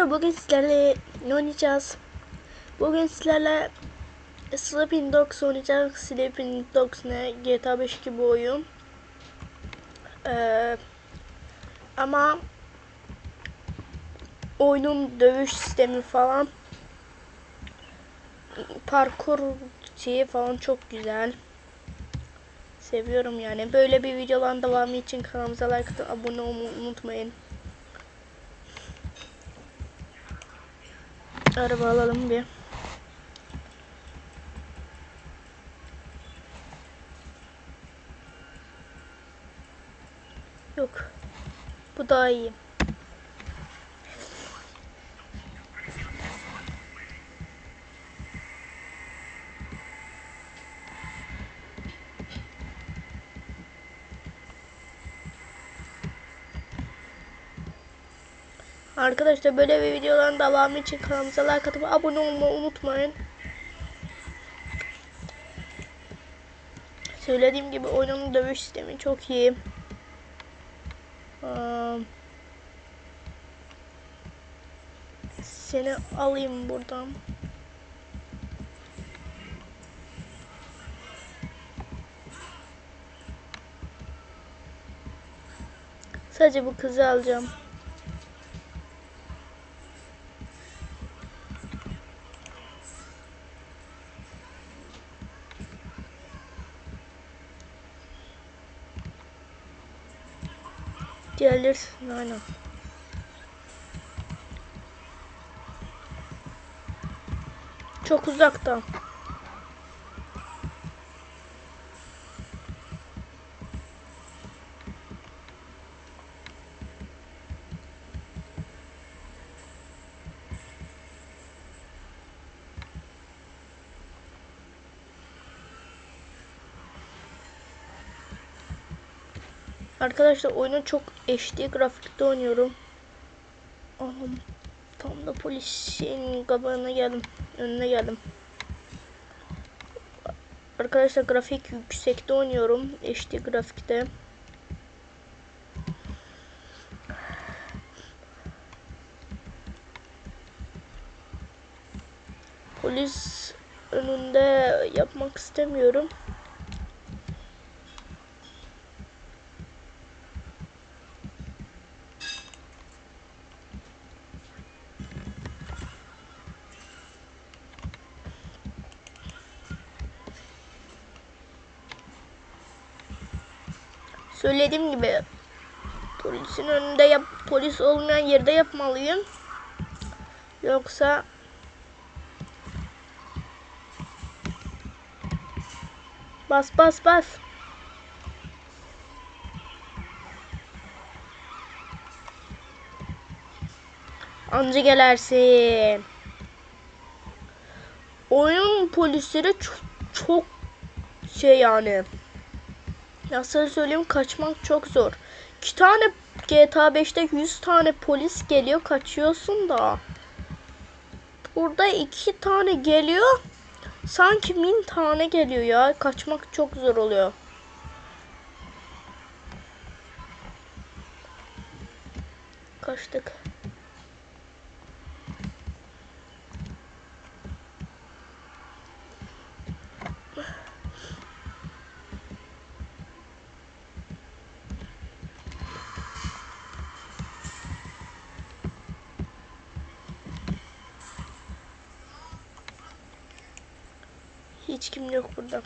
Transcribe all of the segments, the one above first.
Merhaba bugün sizlerle ne oynayacağız? Bugün sizlerle Sleeping Dogs oynayacağız. Sleeping Dogs ne? GTA 5 gibi oyun. Ee, ama oyunun dövüş sistemi falan parkur şeyi falan çok güzel. Seviyorum yani. Böyle bir videoların devamı için kanalımıza like atıp abone olmayı unutmayın. Araba alalım bir. Yok. Bu daha iyi. Arkadaşlar böyle bir videoların devamı için kanalımıza like atıp abone olmayı unutmayın. Söylediğim gibi oyunun dövüş sistemi çok iyi. Seni alayım buradan. Sadece bu kızı alacağım. Diğerleri aynen. Çok uzakta. Arkadaşlar oyunu çok HD grafikte oynuyorum. Aha, tam da polisin kabağına geldim. Önüne geldim. Arkadaşlar grafik yüksekte oynuyorum. HD grafikte. Polis önünde yapmak istemiyorum. Söylediğim gibi polisin önünde yap polis olmayan yerde yapmalıyım. Yoksa Bas bas bas. Anca gelersin. Oyun polisleri çok, çok şey yani. Nasıl söyleyeyim kaçmak çok zor. İki tane GTA 5'te 100 tane polis geliyor kaçıyorsun da. Burada iki tane geliyor. Sanki bin tane geliyor ya. Kaçmak çok zor oluyor. Kaçtık. Hiç kim yok burada.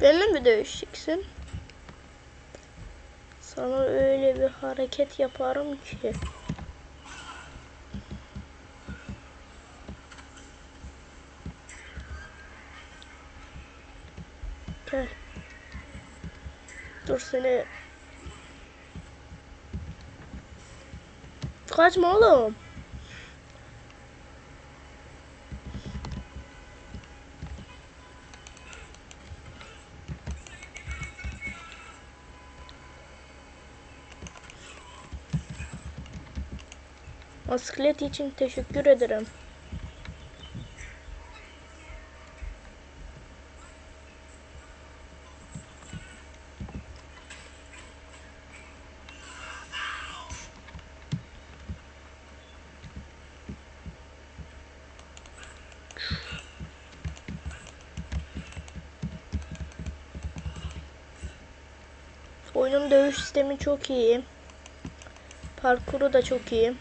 Benimle mi dövüşeceksin? Sana öyle bir hareket yaparım ki. Gel. Dur seni. Kaçma oğlum. Asklet için teşekkür ederim. Oyunun dövüş sistemi çok iyi. Parkuru da çok iyi.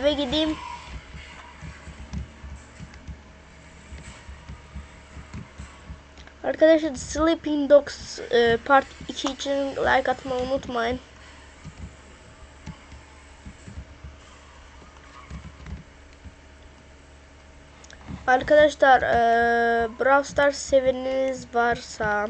Eve gideyim. Arkadaşlar Sleeping Dogs e, Part 2 için like atmayı unutmayın. Arkadaşlar e, Brawl Stars seveniniz varsa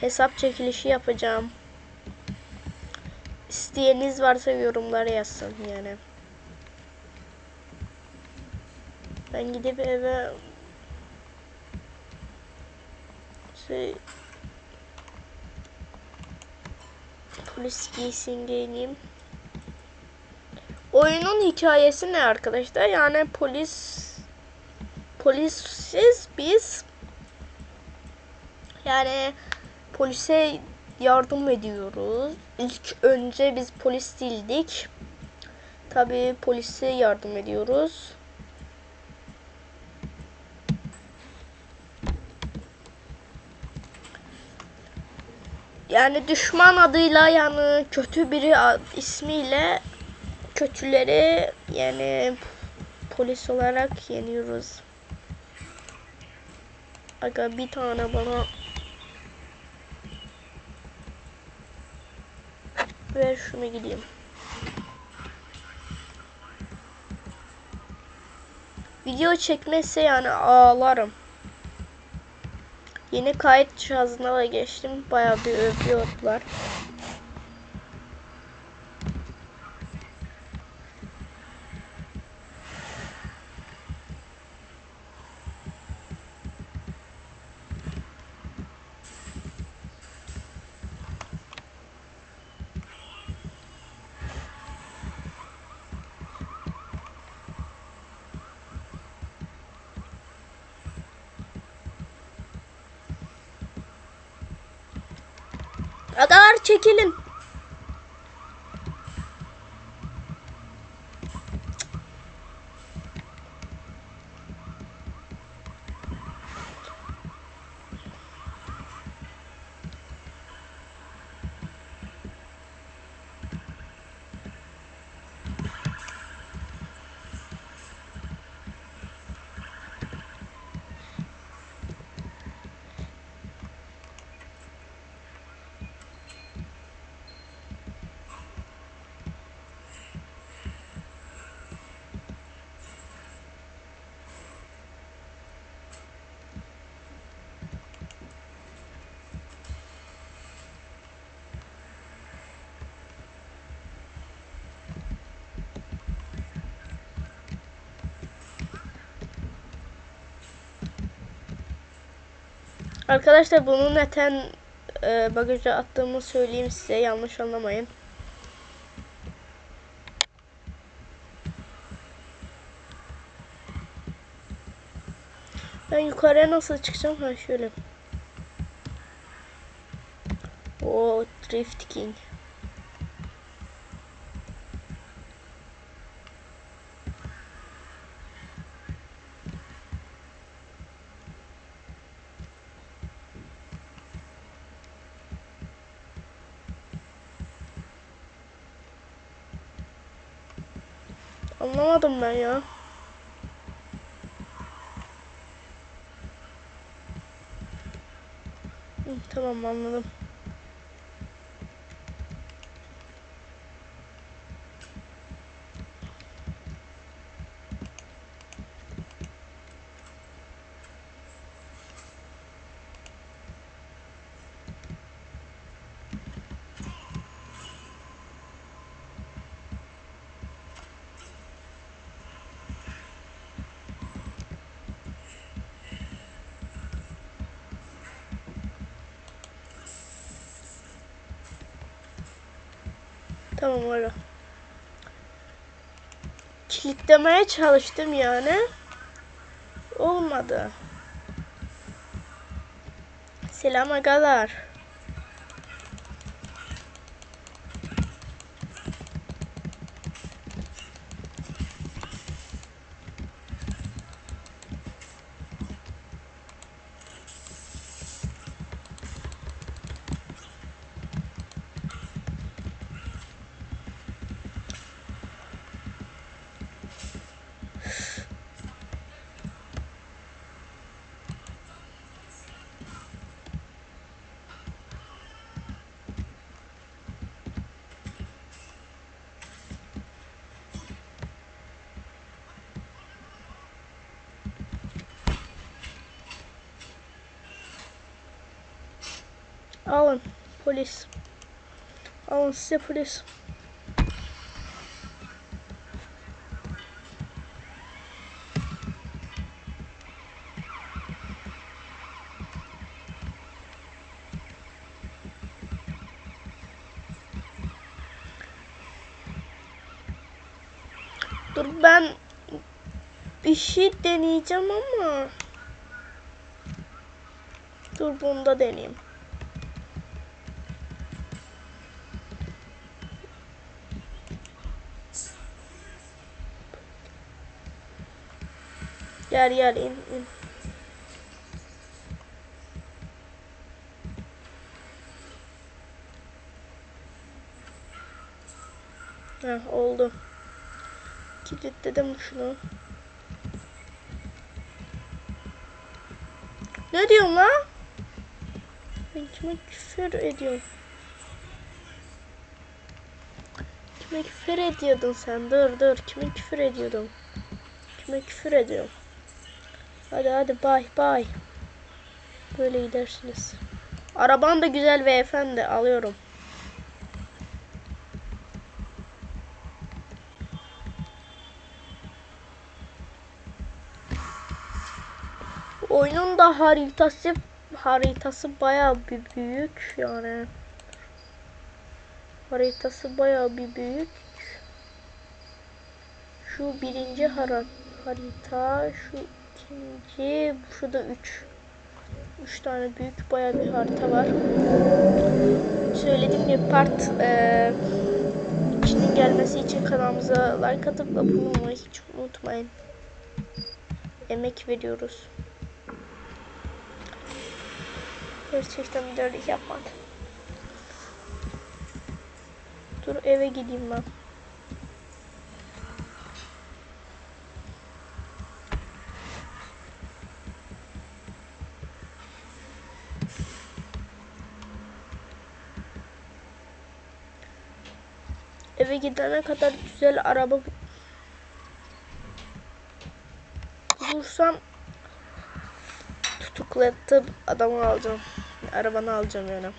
hesap çekilişi yapacağım. İsteyeniniz varsa yorumlara yazsın yani. Ben gidip eve şey polis giysin giyineyim. Oyunun hikayesi ne arkadaşlar? Yani polis polisiz biz yani polise yardım ediyoruz. İlk önce biz polis değildik. Tabii polise yardım ediyoruz. Yani düşman adıyla yani kötü biri ismiyle kötüleri yani polis olarak yeniyoruz. Aga bir tane bana ver şunu gideyim. Video çekmezse yani ağlarım. Yeni kayıt cihazına da geçtim. Bayağı bir övüyorlar. Agalar çekilin. Arkadaşlar bunu neden e, bagaja attığımı söyleyeyim size yanlış anlamayın. Ben yukarıya nasıl çıkacağım? Ha şöyle. O Drift King. Anlamadım ben ya. Hı, tamam anladım. Tamam öyle. Kilitlemeye çalıştım yani. Olmadı. Selam agalar. Alın polis. Alın size polis. Dur ben bir şey deneyeceğim ama Dur bunu da deneyeyim. Gel gel in in. Heh, oldu. Kilitledim şunu. Ne diyorsun lan? Ben kime küfür ediyorum? Kime küfür ediyordun sen? Dur dur. Kime küfür ediyordun? Kime küfür ediyorum? Hadi hadi bay bay. Böyle gidersiniz. Araban da güzel ve efendi alıyorum. Oyunun da haritası haritası bayağı bir büyük yani. Haritası bayağı bir büyük. Şu birinci harita, şu ikinci, şu da üç. Üç tane büyük bayağı bir harita var. Söylediğim gibi part e, içinin gelmesi için kanalımıza like atıp abone olmayı hiç unutmayın. Emek veriyoruz. Gerçekten dörtlük yapmak. Dur eve gideyim ben. Eve gidene kadar güzel araba bulursam tutuklatıp adamı alacağım. Arabanı alacağım yani.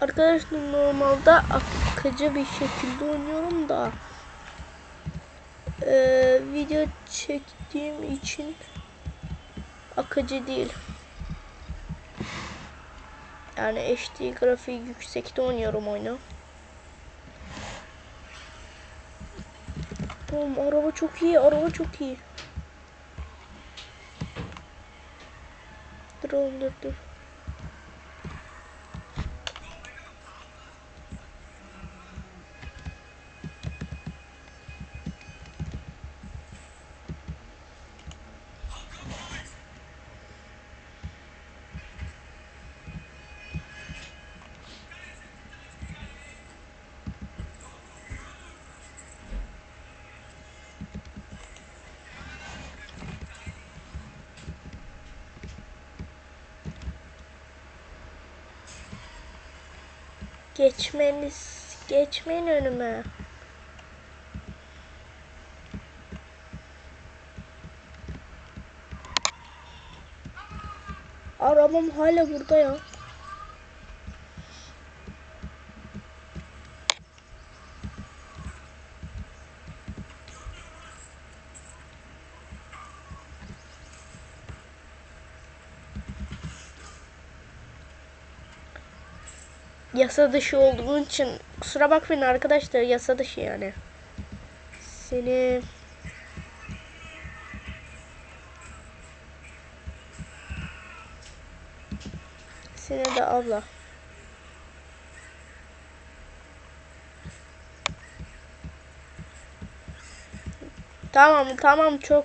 Arkadaşlar normalde akıcı bir şekilde oynuyorum da ee, video çektiğim için akıcı değil. Yani HD grafiği yüksekte oynuyorum oyunu. Oğlum araba çok iyi, araba çok iyi. Dur oğlum dur dur. Geçmeniz, geçmeyin önüme. Arabam hala burada ya. Yasa dışı olduğun için kusura bakmayın arkadaşlar yasa dışı yani. Seni Seni de abla. Tamam tamam çok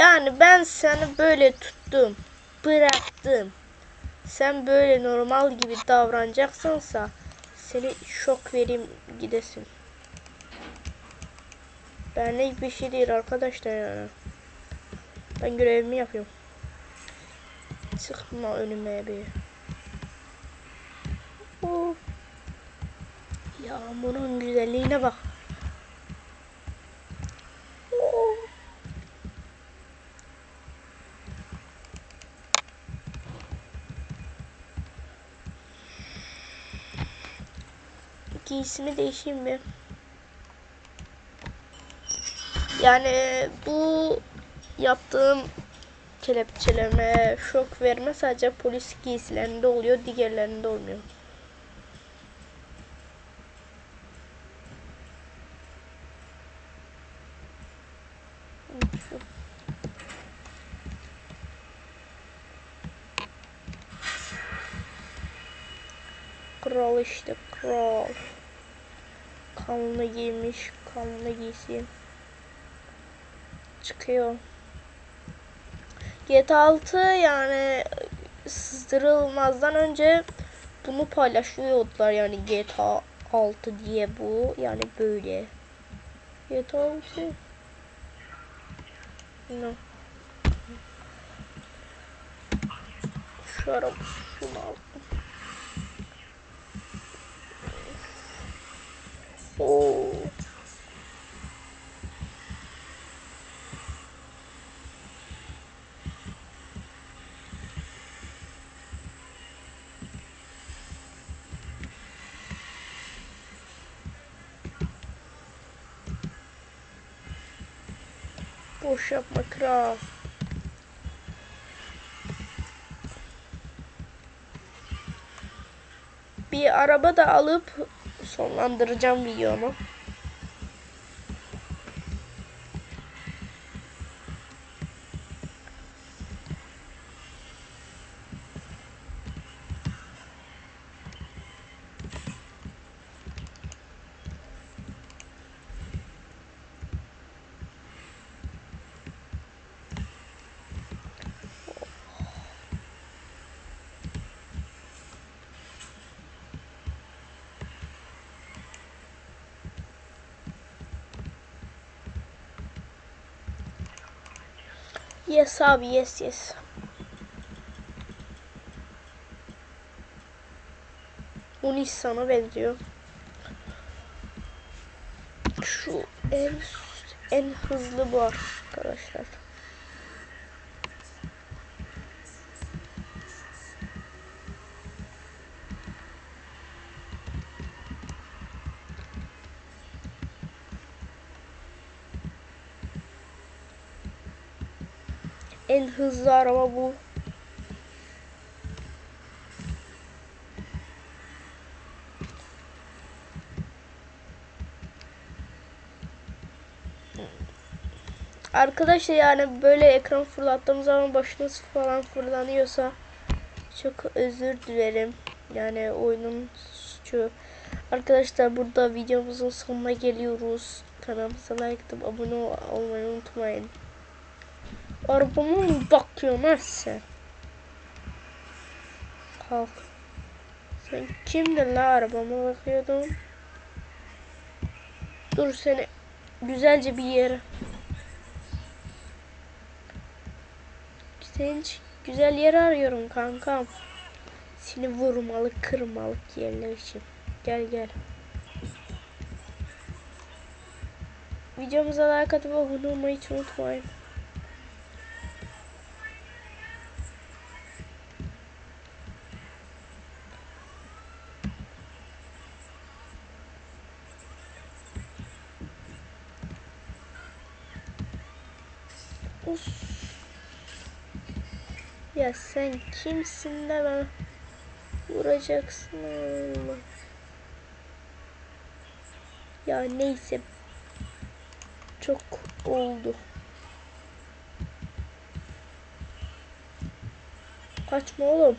Yani ben seni böyle tuttum. Bıraktım. Sen böyle normal gibi davranacaksansa seni şok vereyim gidesin. Benlik bir şey değil arkadaşlar yani. Ben görevimi yapıyorum. Çıkma önüme bir. Of. Yağmurun güzelliğine bak. Of. Giysimi değişeyim mi? Yani bu yaptığım kelepçeleme, şok verme sadece polis giysilerinde oluyor, diğerlerinde olmuyor. Çıkıyor. GTA 6 yani sızdırılmazdan önce bunu paylaşıyordular yani GTA 6 diye bu yani böyle. GTA 6 No. Şu araba şunu al. Oo. Boş yapma kral. Bir araba da alıp sonlandıracağım videomu. Yes abi yes yes. Bu Nissan'a benziyor. Şu en en hızlı bu arkadaşlar. En hızlı araba bu. Arkadaşlar yani böyle ekran fırlattığım zaman başınız falan fırlanıyorsa çok özür dilerim. Yani oyunun suçu. Arkadaşlar burada videomuzun sonuna geliyoruz. Kanalımıza like atıp abone olmayı unutmayın. Arabama mı bakıyorsun ha sen? Kalk. Sen kimdin la arabama bakıyordun? Dur seni güzelce bir yere. İçin güzel yer arıyorum kankam. Seni vurmalı kırmalık yerler için. Gel gel. Videomuza like atıp abone olmayı unutmayın. Of. Ya sen kimsin de ben vuracaksın Allah. Ya neyse. Çok oldu. Kaçma oğlum.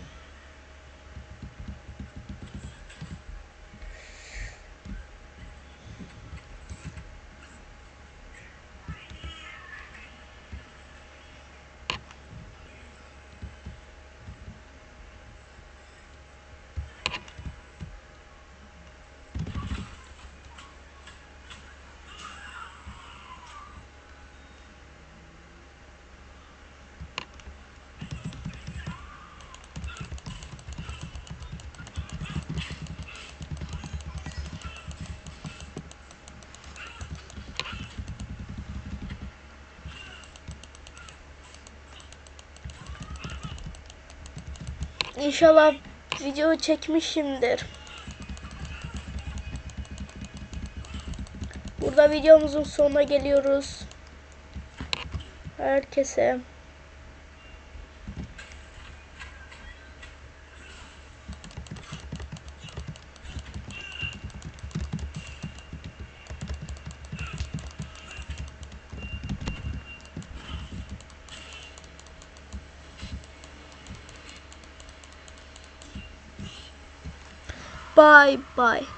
İnşallah video çekmişimdir. Burada videomuzun sonuna geliyoruz. Herkese bye bye.